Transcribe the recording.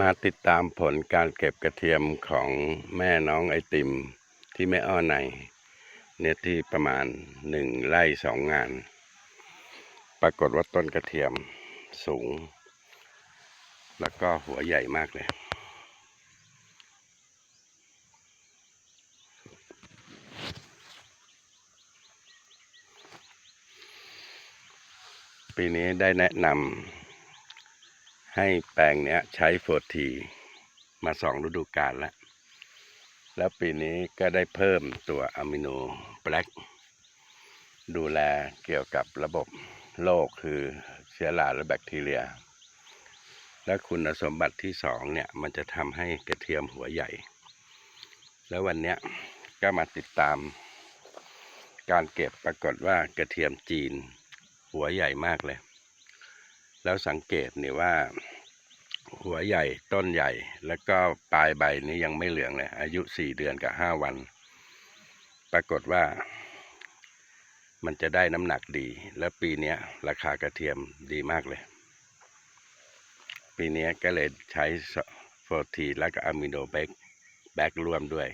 มาติดตามผลการเก็บกระเทียมของแม่น้องไอติมที่แม่อ้อในเนื้อที่ประมาณหนึ่งไร่สองงาน ปรากฏว่าต้นกระเทียมสูง แล้วก็หัวใหญ่มากเลย ปีนี้ได้แนะนำ ให้แปลงเนี้ยใช้โฟทีมาสองฤดูกาลแล้ว แล้วปีนี้ก็ได้เพิ่มตัวอะมิโนแบล็กดูแลเกี่ยวกับระบบโรคคือเชื้อราและแบคทีเรีย และคุณสมบัติที่สองเนี่ย มันจะทำให้กระเทียมหัวใหญ่ แล้ววันเนี้ยก็มาติดตาม การเก็บปรากฏว่ากระเทียมจีน หัวใหญ่มากเลย แล้วสังเกตเนี่ยว่า หัวใหญ่ต้นใหญ่ แล้วก็ปลายใบนี้ยังไม่เหลืองเลยอายุสี่เดือนกับห้าวัน ปรากฏว่า มันจะได้น้ำหนักดี แล้วปีนี้ราคากระเทียมดีมากเลย ปีนี้ก็เลยใช้โฟทีแล้วก็อะมิโนแบกแบกร่วมด้วย